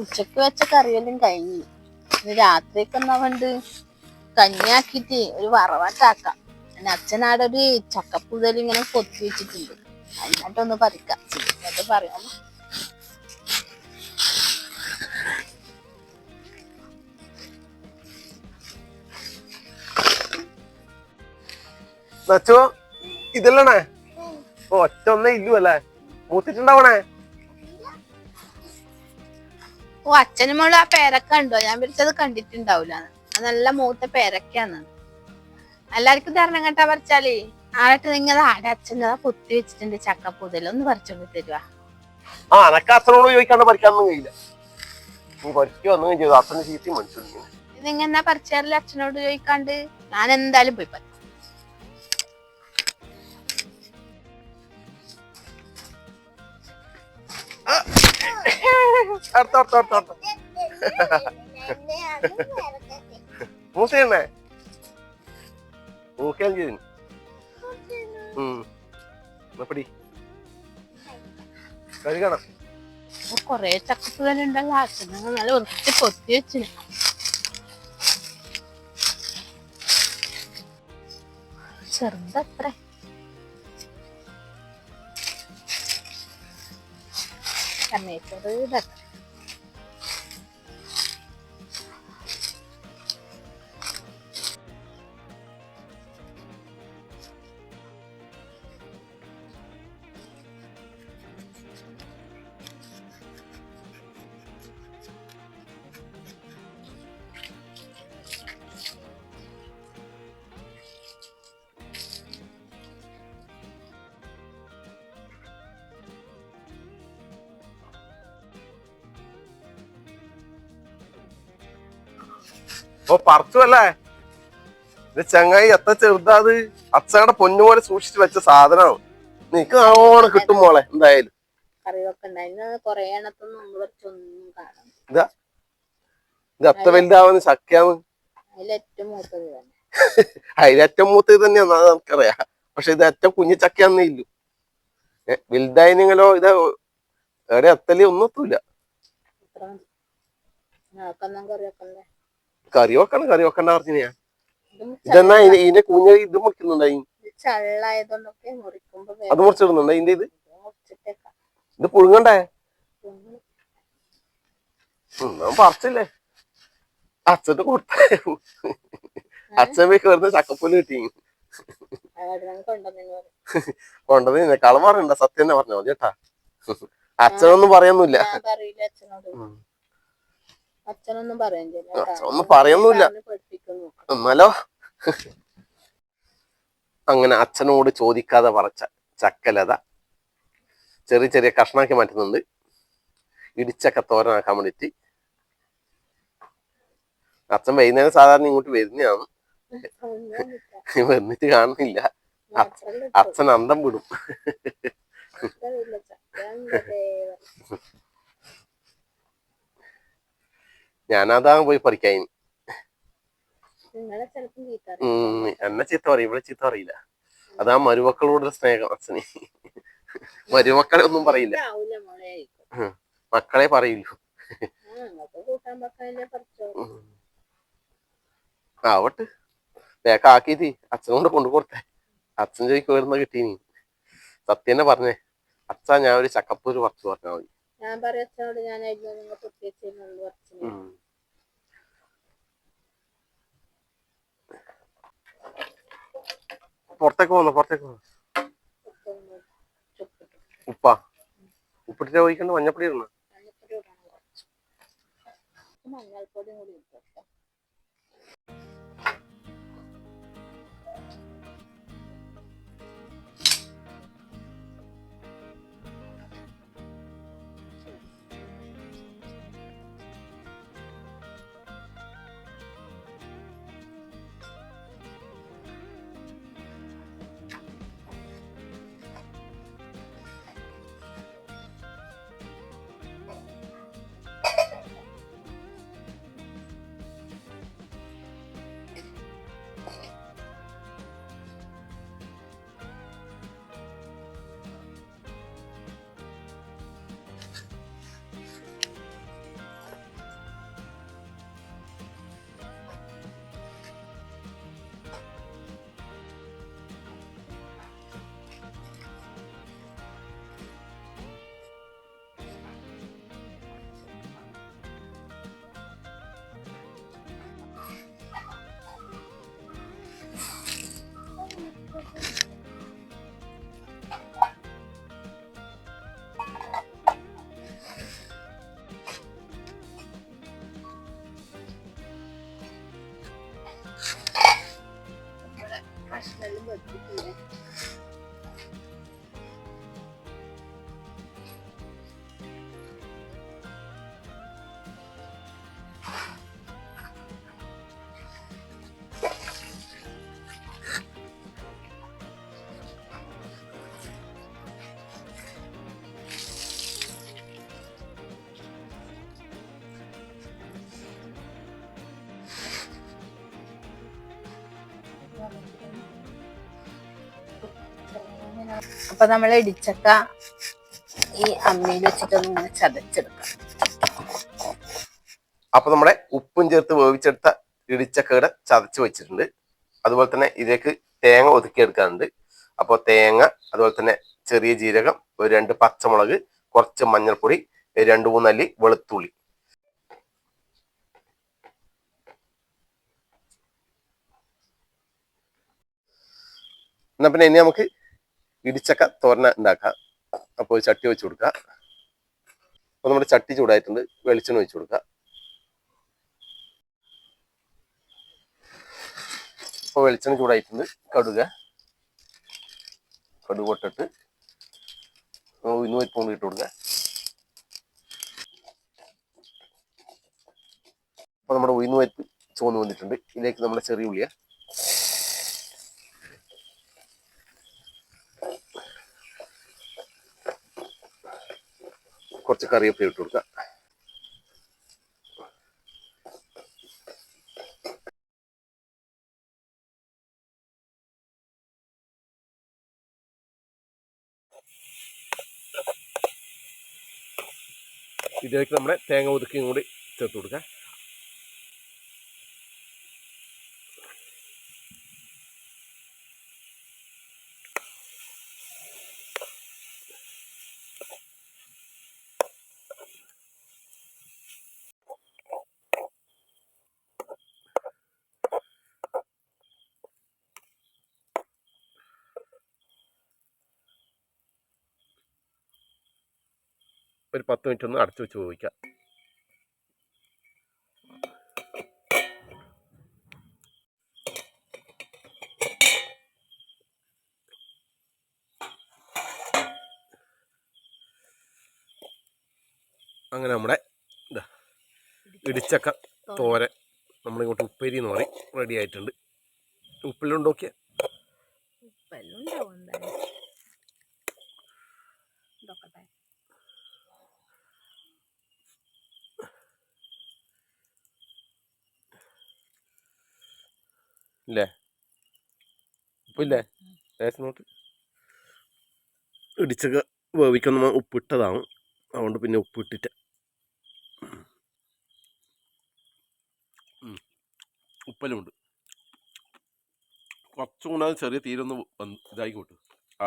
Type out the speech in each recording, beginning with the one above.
ഉച്ചയ്ക്ക് വെച്ച കറിയെല്ലാം കഴിഞ്ഞു. ഇനി രാത്രിക്ക് എന്നാ വേണ്ട കഞ്ഞിയാക്കിട്ട് ഒരു വറവാട്ടാക്കാം. പിന്നെ അച്ഛനാടെ ഒരു ചക്കപ്പുതൽ ഇങ്ങനെ കൊത്തി വെച്ചിട്ടുണ്ട്. അതിനായിട്ടൊന്ന് പറിക്കാം. എന്നിട്ട് പറയാം. ഇതല്ലേ ഒറ്റ ഒന്നേ ഇല്ലു അല്ലേ? മൂത്തിട്ടുണ്ടാവണേ? ഓ അച്ഛനും മോളും ആ പേരക്ക ഉണ്ടോ ഞാൻ വിളിച്ചത് കണ്ടിട്ടുണ്ടാവൂല അത് നല്ല മൂത്ത പേരക്കാന്ന് എല്ലാവർക്കും തരണം കേട്ടാ പറിച്ചാലേ? ആയിട്ട് നിങ്ങൾ ആടെ അച്ഛൻ അതാ പൊത്തി വെച്ചിട്ടുണ്ട് ചക്കപ്പുതൽ ഒന്ന് പറിച്ചോണ്ട് തരുവാ? ആ അനക്ക് അച്ഛനോട് ചോദിക്കാണ്ട് പറിക്കാനൊന്നും കഴിയില്ല. നീ പറിക്കുക ഒന്നും ചെയ്തു. അച്ഛന് ചീത്തി മനസ്സിലാക്കി ഇതിങ്ങനെ പറിച്ചാറില്ല അച്ഛനോട് ചോദിക്കാണ്ട്? ഞാൻ എന്തായാലും പോയി പറിക്കും. അടുത്ത മൂസയണ്ണേ മൂക്കാൻ ചെയ്തു പിടി. കഴുകണം. കൊറേ ചക്കപ്പുതലുണ്ടല്ലോ അച്ഛൻ നല്ല വൃത്തി പൊത്തി വെച്ചിന്. ചെറുതത്ര. ചെറുതത്ര ഓ പറിച്ചു അല്ലേ? ഇത് ചങ്ങായി എത്ര ചെറുതാത്. അച്ഛയുടെ പൊന്നുപോലെ സൂക്ഷിച്ചു വെച്ച സാധനമാണ് നിനക്ക് നല്ലോണം കിട്ടും മോളെ എന്തായാലും. ഇതാ. അത്ര വലുതാവുന്ന ചക്കയാന്ന് അതിലേറ്റവും മൂത്തത് തന്നെയാന്ന് അത് നമുക്കറിയാം. പക്ഷെ ഇത് ഏറ്റവും കുഞ്ഞു ചക്കയാന്നേ ഇല്ലു. വലുതായി നിങ്ങളോ ഇത് എവിടെ എത്തലി ഒന്നും എത്തൂല. കറി വെക്കണം കറി വെക്കണ്ട പറഞ്ഞാ ഇതെന്നാ ഇതിനെ- ഇതിന്റെ കുഞ്ഞ ഇത് മുറിക്കുന്നുണ്ടായി? അത് മുറിച്ചിടുന്നുണ്ടോ? ഇതിന്റെ ഇത്? ഇത് പുഴുങ്ങണ്ടേ? ഞാൻ പറിച്ചില്ലേ? അച്ഛന്റെ കൊടുത്ത അച്ഛൻ പോയി കയറുന്ന ചക്കപ്പുല്ല് കിട്ടി. കൊണ്ടത് നിന്നെക്കാളും പറയണ്ട സത്യം തന്നെ പറഞ്ഞോ ചേട്ടാ അച്ഛനൊന്നും പറയൊന്നുമില്ല ഞാൻ പറയില്ല അച്ഛനോട് ഉം. അച്ഛനൊന്നും അച്ഛനൊന്നും പറയൊന്നുമില്ല. എന്നാലോ? അങ്ങനെ അച്ഛനോട് ചോദിക്കാതെ പറച്ച ചക്കലത ചെറിയ ചെറിയ കഷ്ണാക്കി മാറ്റുന്നുണ്ട്. ഇടിച്ചക്ക തോരനാക്കാൻ വേണ്ടിട്ട് അച്ഛൻ വൈകുന്നേരം സാധാരണ ഇങ്ങോട്ട് വരുന്നതാണ്. വന്നിട്ട് കാണുന്നില്ല. അച്ഛൻ അന്തം വിടും. ഞാനതാ പോയി പറിക്കാൻ എന്നെ ചീത്ത പറയും. ഇവിടെ ചീത്ത പറയില്ല. അതാ മരുമക്കളോട് സ്നേഹം അച്ഛന്. മരുമക്കളെ ഒന്നും പറയില്ല. മക്കളെ പറയില്ലു. ആവട്ട്. ആവട്ടെ ആക്കിയിട്ട് അച്ഛനോട് കൊണ്ടു കൊടുത്തേ. അച്ഛൻ ചോദിക്കു വരുന്ന കിട്ടീനി. സത്യം തന്നെ പറഞ്ഞേ. അച്ഛാ ഞാൻ ഒരു ചക്കപ്പൂര് പറിച്ചു പറഞ്ഞാൽ മതി. ഞാൻ പറയാ അച്ഛനോട് ഞാനായിരുന്നു നിങ്ങൾ പ്രത്യേകിച്ച് പറിച്ചു ഉം. പുറത്തേക്ക് പോന്നു പുറത്തേക്ക് പോന്നു ഉപ്പ ഉപ്പിട്ടിട്ട് ഒഴിക്കണ്ട മഞ്ഞപ്പൊടി ഇടണം. മഞ്ഞൾപ്പൊടിയും കൂടി dire. അപ്പൊ നമ്മൾ ഇടിച്ചക്ക ഈ അമ്മിയിൽ വെച്ചിട്ടൊന്ന് ഇങ്ങനെ ചതച്ചെടുക്കാം. അപ്പൊ നമ്മുടെ ഉപ്പും ചേർത്ത് വേവിച്ചെടുത്ത ഇടിച്ചക്കയുടെ ചതച്ച് വെച്ചിട്ടുണ്ട്. അതുപോലെ തന്നെ ഇതിലേക്ക് തേങ്ങ ഒതുക്കിയെടുക്കാറുണ്ട് അപ്പോൾ തേങ്ങ അതുപോലെ തന്നെ ചെറിയ ജീരകം ഒരു രണ്ട് പച്ചമുളക് കുറച്ച് മഞ്ഞൾപ്പൊടി രണ്ട് മൂന്നല്ലി വെളുത്തുള്ളി. എന്നാ പിന്നെ ഇനി നമുക്ക് ഇടിച്ചക്ക തോരന ഉണ്ടാക്കാം അപ്പോൾ ചട്ടി വെച്ച് കൊടുക്കുക. അപ്പോൾ നമ്മുടെ ചട്ടി ചൂടായിട്ടുണ്ട്. വെളിച്ചെണ്ണ ഒഴിച്ച് കൊടുക്കുക. അപ്പോൾ വെളിച്ചെണ്ണ ചൂടായിട്ടുണ്ട്. കടുക. കടുക് പൊട്ടിട്ട് ഉയർന്നു പരിപ്പുകൊണ്ട് ഇട്ട് കൊടുക്കുക. അപ്പോൾ നമ്മുടെ ഉയർന്നു പരിപ്പ് ചുവന്ന് വന്നിട്ടുണ്ട്. ഇതിലേക്ക് നമ്മുടെ ചെറിയ ഉള്ളിയ കുറച്ച് കറിവേപ്പില ഇട്ട് കൊടുക്കുക ഇതിലേക്ക് നമ്മുടെ തേങ്ങ ഒതുക്കിയും കൂടി ചേർത്ത് കൊടുക്കുക ഒരു പത്ത് മിനിറ്റ് ഒന്ന് അടച്ചു വെച്ച് ചോദിക്കാം അങ്ങനെ നമ്മുടെ ഇതാ ഇടിച്ചക്ക തോരൻ നമ്മളിങ്ങോട്ട് ഉപ്പേരി എന്ന് പറയും. റെഡി ആയിട്ടുണ്ട്. ഉപ്പെല്ലാം നോക്കിയാൽ ഉപ്പെല്ലാം ഉണ്ടാവും എന്തായാലും ഇതൊക്കെ ഇല്ലേ? ഉപ്പില്ലേ ലേശം നോട്ട് ഇടിച്ചൊക്കെ വേവിക്കൊന്നും ഉപ്പിട്ടതാണ്. അതുകൊണ്ട് പിന്നെ ഉപ്പിട്ടിട്ട് ഉപ്പലും ഉണ്ട്. കുറച്ചും കൂടെ ചെറിയ തീരൊന്ന് ഇതായി ഇതായിക്കോട്ട്. ആ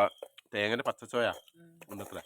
തേങ്ങന്റെ പച്ചച്ചോയ ഉണ്ടത്ര